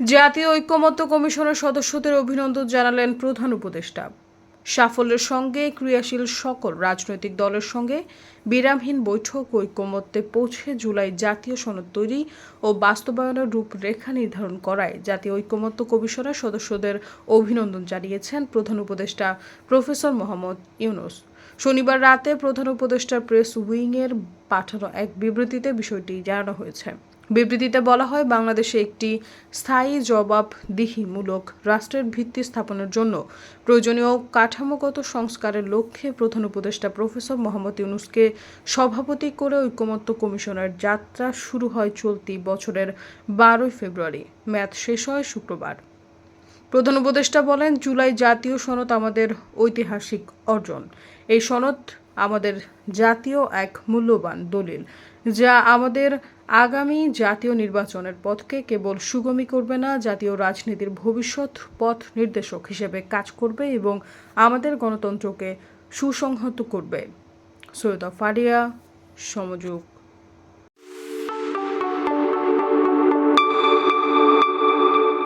জাতীয় ঐক্যমত্য কমিশনের সদস্যদের অভিনন্দন জানালেন প্রধান উপদেষ্টা। সাফল্যের সঙ্গে ক্রিয়াশীল সকল রাজনৈতিক দলের সঙ্গে বিরামহীন বৈঠক ঐক্যমত্যে পৌঁছে জুলাই জাতীয় সনদ তৈরি ও বাস্তবায়নের রূপরেখা নির্ধারণ করায় জাতীয় ঐক্যমত্য কমিশনের সদস্যদের অভিনন্দন জানিয়েছেন প্রধান উপদেষ্টা প্রফেসর মোহাম্মদ ইউনুস। শনিবার রাতে প্রধান উপদেষ্টার প্রেস উইংয়ের পাঠানো এক বিবৃতিতে বিষয়টি জানানো হয়েছে। বিবৃতিতে বলা হয়, বাংলাদেশে একটি স্থায়ী জবাবদিহিমূলক রাষ্ট্রের ভিত্তি স্থাপনের জন্য প্রয়োজনীয় কাঠামোগত সংস্কারের লক্ষ্যে প্রধান উপদেষ্টা প্রফেসর মোহাম্মদ ইউনুসকে সভাপতি করে ঐক্যমত্য কমিশনের যাত্রা শুরু হয় চলতি বছরের বারোই ফেব্রুয়ারি। ম্যাচ শেষ হয় শুক্রবার। প্রধান উপদেষ্টা বলেন, জুলাই জাতীয় সনদ আমাদের ঐতিহাসিক অর্জন। এই সনদ আমাদের জাতীয় এক মূল্যবান দলিল, যা আমাদের আগামী জাতীয় নির্বাচনের পথকে কেবল সুগমী করবে না, জাতীয় রাজনীতির ভবিষ্যৎ পথ নির্দেশক হিসেবে কাজ করবে এবং আমাদের গণতন্ত্রকে সুসংহত করবে। সৈয়দা ফারিয়া, সমযোগ।